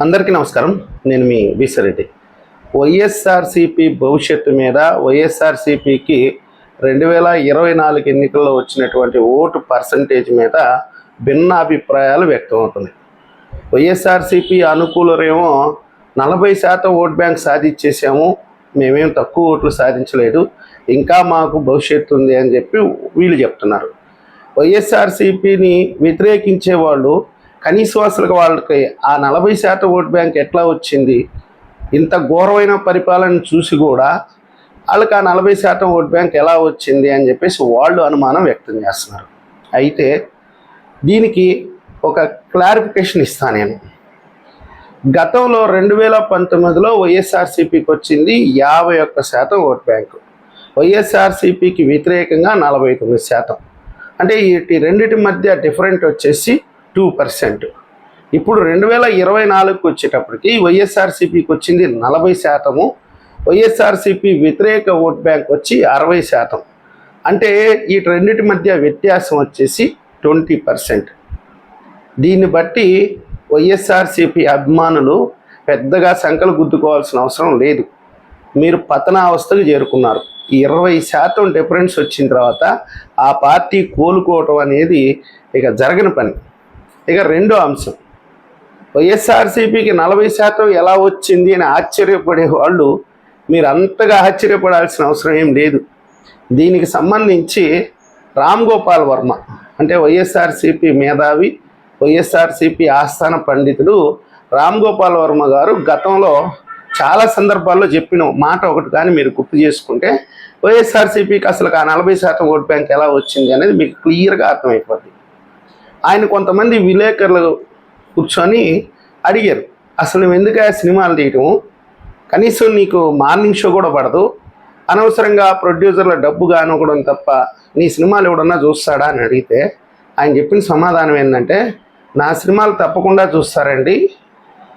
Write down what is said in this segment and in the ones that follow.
అందరికీ నమస్కారం. నేను మీ విశ్వరెడ్డి వైఎస్ఆర్సిపి భవిష్యత్తు మీద వైఎస్ఆర్సిపికి రెండు వేల ఇరవై నాలుగు ఎన్నికల్లో వచ్చినటువంటి ఓటు పర్సంటేజ్ మీద భిన్న అభిప్రాయాలు వ్యక్తమవుతున్నాయి. వైఎస్ఆర్సిపి అనుకూలరేమో నలభై శాతం ఓట్ బ్యాంక్ సాధించేసాము మేమేం తక్కువ ఓట్లు సాధించలేదు. ఇంకా మాకు భవిష్యత్తు ఉంది అని చెప్పి వీళ్ళు చెప్తున్నారు. వైఎస్ఆర్సీపీని వ్యతిరేకించే వాళ్ళు కనీసం అసలు వాళ్ళకి ఆ నలభై శాతం ఓట్ బ్యాంక్ ఎట్లా వచ్చింది? ఇంత ఘోరమైన పరిపాలన చూసి కూడా వాళ్ళకి ఆ నలభై శాతం ఓట్ బ్యాంక్ ఎలా వచ్చింది అని చెప్పేసి వాళ్ళు అనుమానం వ్యక్తం చేస్తున్నారు. అయితే దీనికి ఒక క్లారిఫికేషన్ ఇస్తాను నేను. గతంలో రెండు వేల పంతొమ్మిదిలో వైఎస్ఆర్సీపీకి వచ్చింది యాభై ఒక్క శాతం ఓట్ బ్యాంకు. వైఎస్ఆర్సీపీకి వ్యతిరేకంగా నలభై తొమ్మిది శాతం. అంటే వీటి రెండిటి మధ్య డిఫరెంట్ వచ్చేసి టూ పర్సెంట్. ఇప్పుడు రెండు వేల ఇరవై నాలుగుకి వచ్చేటప్పటికి వైఎస్ఆర్సీపీకి వచ్చింది నలభై శాతము. వైఎస్ఆర్సీపీ వ్యతిరేక ఓట్ బ్యాంక్ వచ్చి అరవై శాతం. అంటే ఈ రెండింటి మధ్య వ్యత్యాసం వచ్చేసి ట్వంటీ పర్సెంట్. దీన్ని బట్టి వైఎస్ఆర్సీపీ అభిమానులు పెద్దగా సంకలు గుద్దుకోవాల్సిన అవసరం లేదు. మీరు పతనావస్థకు చేరుకున్నారు. ఈ ఇరవై శాతం డిఫరెన్స్ వచ్చిన తర్వాత ఆ పార్టీ కోలుకోవటం అనేది ఇక జరగని పని. ఇక రెండో అంశం. వైఎస్ఆర్సీపీకి నలభై శాతం ఎలా వచ్చింది అని ఆశ్చర్యపడే వాళ్ళు మీరు అంతగా ఆశ్చర్యపడాల్సిన అవసరం ఏం లేదు. దీనికి సంబంధించి రామ్ గోపాల్ వర్మ అంటే వైఎస్ఆర్సీపీ మేధావి వైఎస్ఆర్సీపీ ఆస్థాన పండితుడు రామ్ గోపాల్ వర్మ గారు గతంలో చాలా సందర్భాల్లో చెప్పిన మాట ఒకటి కానీ మీరు గుర్తు చేసుకుంటే వైఎస్ఆర్సీపీకి అసలు ఆ నలభై శాతం ఓట్ బ్యాంక్ ఎలా వచ్చింది అనేది మీకు క్లియర్గా అర్థమైపోద్ది. ఆయన కొంతమంది విలేకరులు కూర్చొని అడిగారు అసలు ఎందుకు ఆ సినిమాలు తీయటం కనీసం నీకు మార్నింగ్ షో కూడా పడదు. అనవసరంగా ప్రొడ్యూసర్ల డబ్బు కానివ్వడం తప్ప నీ సినిమాలు ఎవడన్నా చూస్తాడా? అని అడిగితే ఆయన చెప్పిన సమాధానం ఏంటంటే నా సినిమాలు తప్పకుండా చూస్తారండి.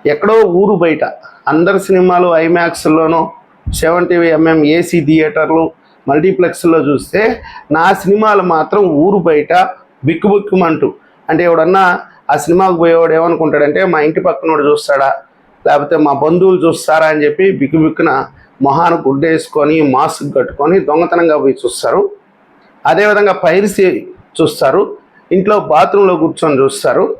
ఎక్కడో ఊరు బయట. అందరి సినిమాలు ఐమాక్స్లోనో సెవెంటీ ఎంఎం ఏసీ థియేటర్లు మల్టీప్లెక్స్లో చూస్తే నా సినిమాలు మాత్రం ఊరు బయట బిక్కుబిక్కుమంటూ అంటే ఎవడన్నా ఆ సినిమాకు పోయేవాడు ఏమనుకుంటాడంటే మా ఇంటి పక్కనోడు చూస్తాడా? లేకపోతే మా బంధువులు చూస్తారా? అని చెప్పి బిక్కుబిక్కున మొహాను గుడ్డేసుకొని మాస్క్ కట్టుకొని దొంగతనంగా పోయి చూస్తారు. అదేవిధంగా పైరసీ చూస్తారు. ఇంట్లో బాత్రూంలో కూర్చొని చూస్తారు.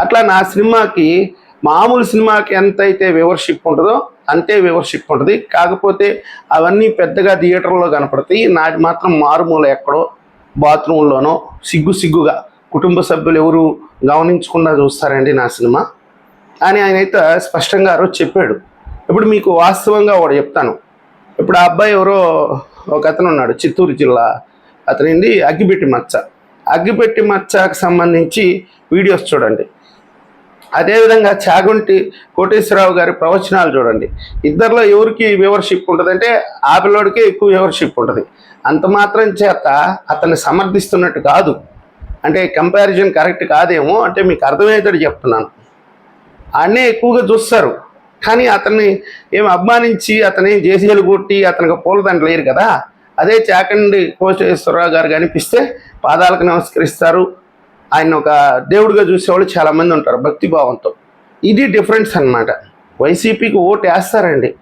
అట్లా నా సినిమాకి మామూలు సినిమాకి ఎంతైతే వివర్షిప్ ఉంటుందో అంతే వివర్షిప్ ఉంటుంది. కాకపోతే అవన్నీ పెద్దగా థియేటర్లో కనపడతాయి. నాటి మాత్రం మారుమూల ఎక్కడో బాత్రూంలోనో సిగ్గు సిగ్గుగా. కుటుంబ సభ్యులు ఎవరు గమనించకుండా చూస్తారండి నా సినిమా. అని ఆయన అయితే స్పష్టంగా ఆ రోజు చెప్పాడు. ఇప్పుడు మీకు వాస్తవంగా ఒకటి చెప్తాను. ఇప్పుడు ఆ అబ్బాయి ఎవరో ఒక అతను ఉన్నాడు చిత్తూరు జిల్లా. అతనింది అగ్గిపెట్టి మచ్చ. అగ్గిపెట్టి మచ్చకు సంబంధించి వీడియోస్ చూడండి. అదేవిధంగా చాగుంటి కోటేశ్వరరావు గారి ప్రవచనాలు చూడండి. ఇద్దరిలో ఎవరికి వ్యూవర్షిప్ ఉంటుందంటే ఆ పిల్లోడికే ఎక్కువ వ్యూవర్షిప్ ఉంటుంది. అంత మాత్రం చేత అతన్ని సమర్థిస్తున్నట్టు కాదు. అంటే కంపారిజన్ కరెక్ట్ కాదేమో అంటే మీకు అర్థమయ్యేటట్టు చెప్తున్నాను. అన్నే ఎక్కువగా చూస్తారు. కానీ అతన్ని ఏం అభిమానించి అతని జేసీలు కొట్టి అతనికి పూలదండలు లేరు కదా. అదే చాకండి కోటేశ్వరరావు గారు కనిపిస్తే పాదాలకు నమస్కరిస్తారు. ఆయన ఒక దేవుడిగా చూసేవాళ్ళు చాలామంది ఉంటారు భక్తి భావంతో ఇది డిఫరెన్స్ అన్నమాట. వైసీపీకి ఓటు వేస్తారండి.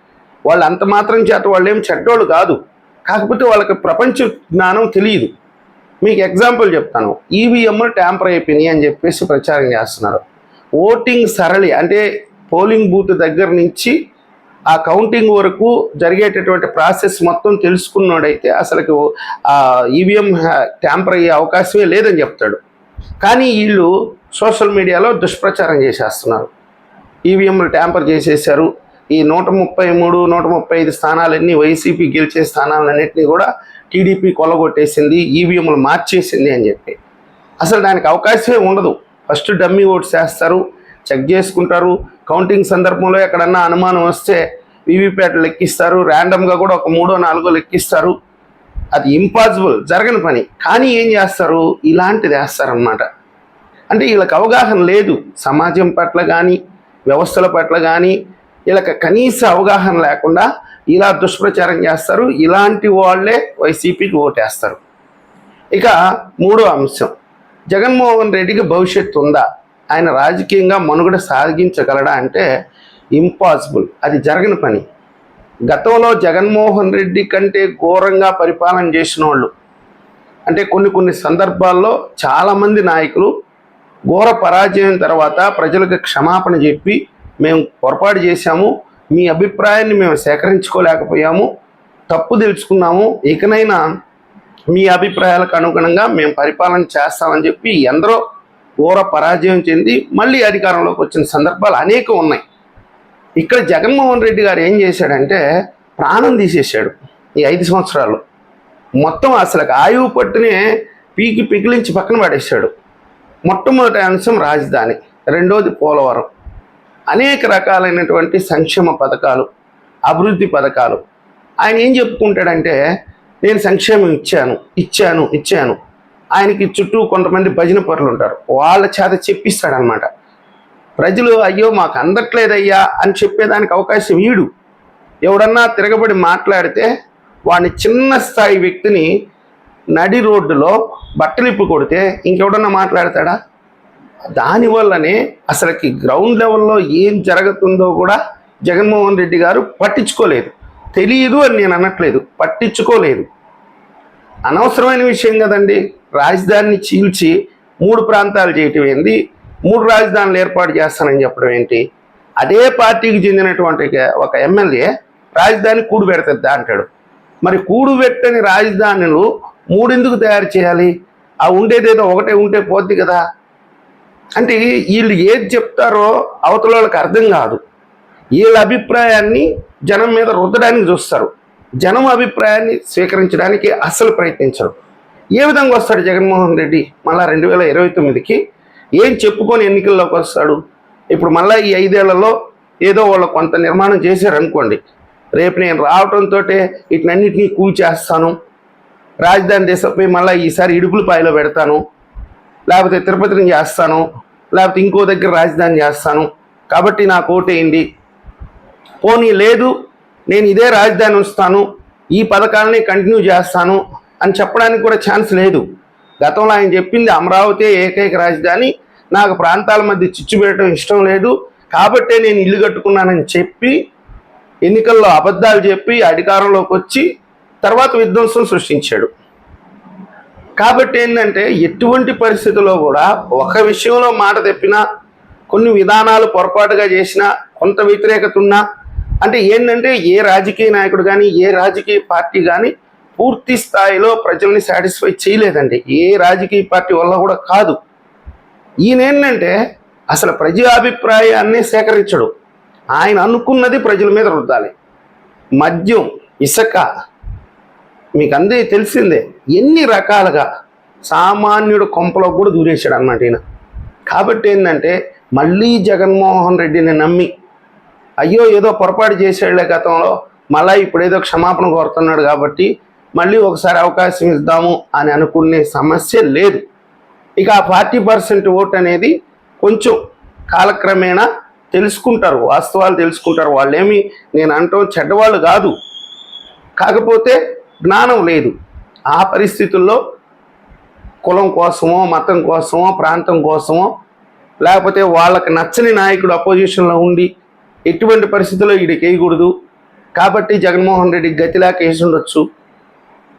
వాళ్ళు అంత మాత్రం చేత వాళ్ళు ఏం చెడ్డోళ్ళు కాదు. కాకపోతే వాళ్ళకి ప్రపంచ జ్ఞానం తెలియదు. మీకు ఎగ్జాంపుల్ చెప్తాను. ఈవీఎంలు ట్యాంపర్ అయిపోయినాయి అని చెప్పేసి ప్రచారం చేస్తున్నారు. ఓటింగ్ సరళి అంటే పోలింగ్ బూత్ దగ్గర నుంచి ఆ కౌంటింగ్ వరకు జరిగేటటువంటి ప్రాసెస్ మొత్తం తెలుసుకున్నాడైతే అసలుకి ఈవీఎం ట్యాంపర్ అయ్యే అవకాశమే లేదని చెప్తాడు. కానీ వీళ్ళు సోషల్ మీడియాలో దుష్ప్రచారం చేసేస్తున్నారు. ఈవీఎంలు ట్యాంపర్ చేసేసారు ఈ నూట ముప్పై మూడు నూట ముప్పై ఐదు స్థానాలన్నీ వైసీపీ గెలిచే స్థానాలన్నింటినీ కూడా టీడీపీ కొల్లగొట్టేసింది ఈవీఎంలు మార్చేసింది అని చెప్పి. అసలు దానికి అవకాశమే ఉండదు. ఫస్ట్ డమ్మీ ఓట్స్ వేస్తారు చెక్ చేసుకుంటారు. కౌంటింగ్ సందర్భంలో ఎక్కడన్నా అనుమానం వస్తే వీవీప్యాట్ లెక్కిస్తారు. ర్యాండమ్గా కూడా ఒక మూడో నాలుగో లెక్కిస్తారు. అది ఇంపాసిబుల్ జరగని పని. కానీ ఏం చేస్తారు? ఇలాంటిది వేస్తారనమాట అంటే వీళ్ళకి అవగాహన లేదు. సమాజం పట్ల కానీ వ్యవస్థల పట్ల కానీ వీళ్ళకి కనీస అవగాహన లేకుండా ఇలా దుష్ప్రచారం చేస్తారు. ఇలాంటి వాళ్ళే వైసీపీకి ఓటేస్తారు. ఇక మూడో అంశం. జగన్మోహన్ రెడ్డికి భవిష్యత్తు ఉందా? ఆయన రాజకీయంగా మనుగడ సాగించగలడా అంటే ఇంపాసిబుల్. అది జరగని పని. గతంలో జగన్మోహన్ రెడ్డి కంటే ఘోరంగా పరిపాలన చేసిన వాళ్ళు అంటే కొన్ని కొన్ని సందర్భాల్లో చాలామంది నాయకులు ఘోర పరాజయం తర్వాత ప్రజలకు క్షమాపణ చెప్పి మేము పొరపాటు చేశాము మీ అభిప్రాయాన్ని మేము సేకరించుకోలేకపోయాము తప్పు తెలుసుకున్నాము ఇకనైనా మీ అభిప్రాయాలకు అనుగుణంగా మేము పరిపాలన చేస్తామని చెప్పి ఎందరో ఊర పరాజయం చెంది మళ్ళీ అధికారంలోకి వచ్చిన సందర్భాలు అనేకం ఉన్నాయి. ఇక్కడ జగన్మోహన్ రెడ్డి గారు ఏం చేశాడంటే ప్రాణం తీసేశాడు ఈ ఐదు సంవత్సరాలు మొత్తం అసలు ఆయువు పట్టునే పీకి పిగిలించి పక్కన పడేశాడు. మొట్టమొదటి అంశం రాజధాని రెండోది పోలవరం. అనేక రకాలైనటువంటి సంక్షేమ పథకాలు అభివృద్ధి పథకాలు. ఆయన ఏం చెప్పుకుంటాడంటే నేను సంక్షేమం ఇచ్చాను ఇచ్చాను ఇచ్చాను. ఆయనకి చుట్టూ కొంతమంది భజన పరులు ఉంటారు. వాళ్ళ చేత చెప్పిస్తాడనమాట. ప్రజలు అయ్యో మాకు అందట్లేదయ్యా అని చెప్పేదానికి అవకాశం ఈడు. ఎవడన్నా తిరగబడి మాట్లాడితే వాడిని చిన్న స్థాయి వ్యక్తిని నడి రోడ్డులో బట్టలిప్పు కొడితే ఇంకెవడన్నా మాట్లాడతాడా? దానివల్లనే అసలుకి గ్రౌండ్ లెవెల్లో ఏం జరుగుతుందో కూడా జగన్మోహన్ రెడ్డి గారు పట్టించుకోలేదు. తెలియదు అని నేను అనట్లేదు. పట్టించుకోలేదు. అనవసరమైన విషయం కదండి. రాజధానిని చీల్చి మూడు ప్రాంతాలు చేయటం ఏంది? మూడు రాజధానులు ఏర్పాటు చేస్తానని చెప్పడం ఏంటి? అదే పార్టీకి చెందినటువంటి ఒక ఎమ్మెల్యే రాజధాని కూడు పెడుతుందా అంటాడు. మరి కూడు పెట్టని రాజధానులు మూడెందుకు తయారు చేయాలి? ఆ ఉండేదేదో ఒకటే ఉంటే పోద్ది కదా. అంటే వీళ్ళు ఏది చెప్తారో అవతల వాళ్ళకి అర్థం కాదు. వీళ్ళ అభిప్రాయాన్ని జనం మీద రుద్దడానికి చూస్తారు. జనం అభిప్రాయాన్ని స్వీకరించడానికి అస్సలు ప్రయత్నించరు. ఏ విధంగా వస్తాడు జగన్మోహన్ రెడ్డి? మళ్ళా రెండు వేల ఇరవై తొమ్మిదికి ఏం చెప్పుకొని ఎన్నికల్లోకి వస్తాడు? ఇప్పుడు మళ్ళీ ఈ ఐదేళ్ళలో ఏదో వాళ్ళు కొంత నిర్మాణం చేశారనుకోండి. రేపు నేను రావడంతో వీటినన్నింటినీ కూల్చేస్తాను. రాజధాని దేశంపై మళ్ళీ ఈసారి ఇడుపులపాయలో పెడతాను. లేకపోతే తిరుపతిని చేస్తాను లేకపోతే ఇంకో దగ్గర రాజధాని చేస్తాను. కాబట్టి నాకు ఓటేయండి. పోనీ లేదు నేను ఇదే రాజధాని ఉంచుతాను ఈ పథకాలని కంటిన్యూ చేస్తాను అని చెప్పడానికి కూడా ఛాన్స్ లేదు. గతంలో ఆయన చెప్పింది అమరావతి ఏకైక రాజధాని నాకు ప్రాంతాల మధ్య చిచ్చు పెట్టడం ఇష్టం లేదు. కాబట్టే నేను ఇల్లు కట్టుకున్నానని చెప్పి ఎన్నికల్లో అబద్ధాలు చెప్పి అధికారంలోకి వచ్చి తర్వాత విధ్వంసం సృష్టించాడు. కాబట్టి ఏంటంటే ఎటువంటి పరిస్థితుల్లో కూడా ఒక విషయంలో మాట తెప్పినా కొన్ని విధానాలు పొరపాటుగా చేసినా కొంత వ్యతిరేకత ఉన్నా అంటే ఏంటంటే ఏ రాజకీయ నాయకుడు కానీ ఏ రాజకీయ పార్టీ కానీ పూర్తి స్థాయిలో ప్రజల్ని సాటిస్ఫై చేయలేదండి. ఏ రాజకీయ పార్టీ వల్ల కూడా కాదు. ఈయన ఏంటంటే అసలు ప్రజా అభిప్రాయాన్ని సేకరించడు. ఆయన అనుకున్నది ప్రజల మీద రుద్దాలి. మద్యం ఇసుక మీకు అందే తెలిసిందే ఎన్ని రకాలుగా సామాన్యుడు కొంపలో కూడా దూరేశాడు అన్నమాట ఈయన. కాబట్టి ఏంటంటే మళ్ళీ జగన్మోహన్ రెడ్డిని నమ్మి అయ్యో ఏదో పొరపాటు చేసాడులే గతంలో మళ్ళీ ఇప్పుడు ఏదో క్షమాపణ కోరుతున్నాడు కాబట్టి మళ్ళీ ఒకసారి అవకాశం ఇద్దాము అని అనుకునే సమస్య లేదు. ఇక ఆ ఫార్టీ పర్సెంట్ ఓట్ అనేది కొంచెం కాలక్రమేణా తెలుసుకుంటారు వాస్తవాలు తెలుసుకుంటారు. వాళ్ళేమి నేను అంటాం చెడ్డవాళ్ళు కాదు. కాకపోతే జ్ఞానం లేదు. ఆ పరిస్థితుల్లో కులం కోసమో మతం కోసమో ప్రాంతం కోసమో లేకపోతే వాళ్ళకి నచ్చని నాయకుడు అపోజిషన్లో ఉండి ఎటువంటి పరిస్థితుల్లో వీడికి వేయకూడదు. కాబట్టి జగన్మోహన్ రెడ్డి గతిలాక వేసి ఉండొచ్చు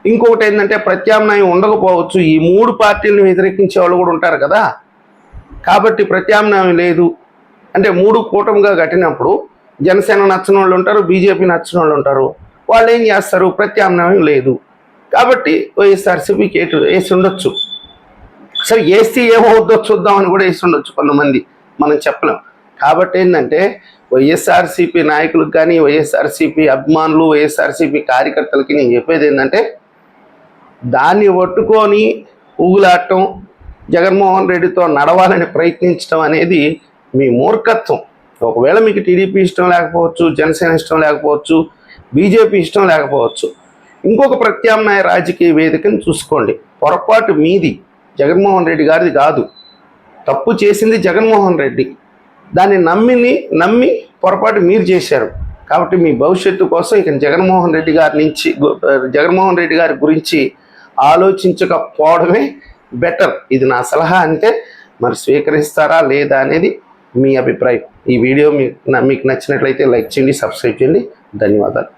ఇంకొకటి ఏంటంటే ప్రత్యామ్నాయం ఉండకపోవచ్చు. ఈ మూడు పార్టీలను వ్యతిరేకించే వాళ్ళు కూడా ఉంటారు కదా. కాబట్టి ప్రత్యామ్నాయం లేదు. అంటే మూడు కూటమిగా కట్టినప్పుడు జనసేన నచ్చిన వాళ్ళు ఉంటారు బీజేపీ నచ్చిన వాళ్ళు ఉంటారు. వాళ్ళు ఏం చేస్తారు? ప్రత్యామ్నాయం లేదు. కాబట్టి వైఎస్ఆర్సీపీకి ఎటు వేసి ఉండొచ్చు. సరే వేస్తే ఏమవుద్దో చూద్దామని కూడా వేసి ఉండొచ్చు కొంతమంది. మనం చెప్పలేం. కాబట్టి ఏంటంటే వైఎస్ఆర్సీపీ నాయకులకు కానీ వైఎస్ఆర్సీపీ అభిమానులు వైఎస్ఆర్సీపీ కార్యకర్తలకి నేను చెప్పేది ఏంటంటే దాన్ని పట్టుకొని ఊగులాడటం జగన్మోహన్ రెడ్డితో నడవాలని ప్రయత్నించడం అనేది మీ మూర్ఖత్వం. ఒకవేళ మీకు టీడీపీ ఇష్టం లేకపోవచ్చు జనసేన ఇష్టం లేకపోవచ్చు బీజేపీ ఇష్టం లేకపోవచ్చు. ఇంకొక ప్రత్యామ్నాయ రాజకీయ వేదికను చూసుకోండి. పొరపాటు మీది జగన్మోహన్ రెడ్డి గారిది కాదు. తప్పు చేసింది జగన్మోహన్ రెడ్డి. దాన్ని నమ్మిని నమ్మి పొరపాటు మీరు చేశారు. కాబట్టి మీ భవిష్యత్తు కోసం ఇక జగన్మోహన్ రెడ్డి గారి నుంచి జగన్మోహన్ రెడ్డి గారి గురించి ఆలోచించకపోవడమే బెటర్. ఇది నా సలహా అంటే మరి స్వీకరిస్తారా లేదా అనేది మీ అభిప్రాయం. ఈ వీడియో మీకు మీకు నచ్చినట్లయితే లైక్ చేయండి సబ్స్క్రైబ్ చేయండి. ధన్యవాదాలు.